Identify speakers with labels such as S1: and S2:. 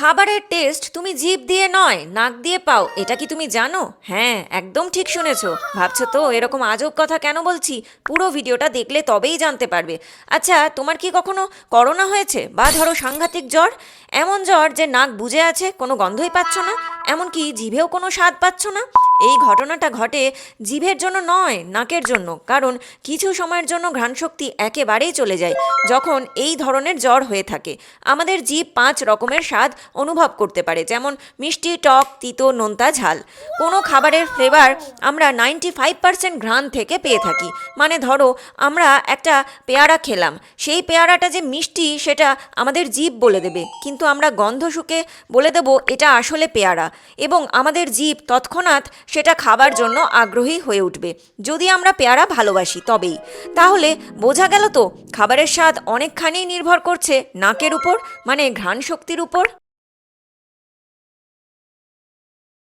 S1: খাবারের টেস্ট তুমি জিভ দিয়ে নয়, নাক দিয়ে পাও, এটা কি তুমি জানো? হ্যাঁ একদম ঠিক শুনেছ। ভাবছ তো, এরকম আজব কথা কেন বলছি? পুরো ভিডিওটা দেখলে তবেই জানতে পারবে। আচ্ছা তোমার কি কখনো করোনা হয়েছে? বা ধরো সাংঘাতিক জ্বর? এমন জ্বর যে নাক বুঝে আছে, কোনো গন্ধই পাচ্ছ না। এমনকি জিভেও কোনো স্বাদ পাচ্ছ না। এই ঘটনাটা ঘটে জিভের জন্য নয়, নাকের জন্য। কারণ কিছু সময়ের জন্য ঘ্রাণশক্তি একেবারেই চলে যায়, যখন এই ধরনের জ্বর হয়ে থাকে। আমাদের জিভ পাঁচ রকমের স্বাদ অনুভব করতে পারে, যেমন মিষ্টি, টক, তিতো, নোনতা, ঝাল। কোনো খাবারের ফ্লেভার আমরা নাইনটি ফাইভ পার্সেন্ট ঘ্রাণ থেকে পেয়ে থাকি। মানে ধরো, আমরা একটা পেয়ারা খেলাম। সেই পেয়ারাটা যে মিষ্টি, সেটা আমাদের জিভ বলে দেবে। কিন্তু আমরা গন্ধ শুকে বলে দেবো, এটা আসলে পেয়ারা। এবং আমাদের জীব তৎক্ষণাৎ সেটা খাবার জন্য আগ্রহী হয়ে উঠবে। যদি আমরা পেয়ারা ভালোবাসি তবেই। তাহলে বোঝা গেল তো, খাবারের স্বাদ অনেকখানি নির্ভর করছে নাকের উপর মানে ঘ্রাণ শক্তির উপর?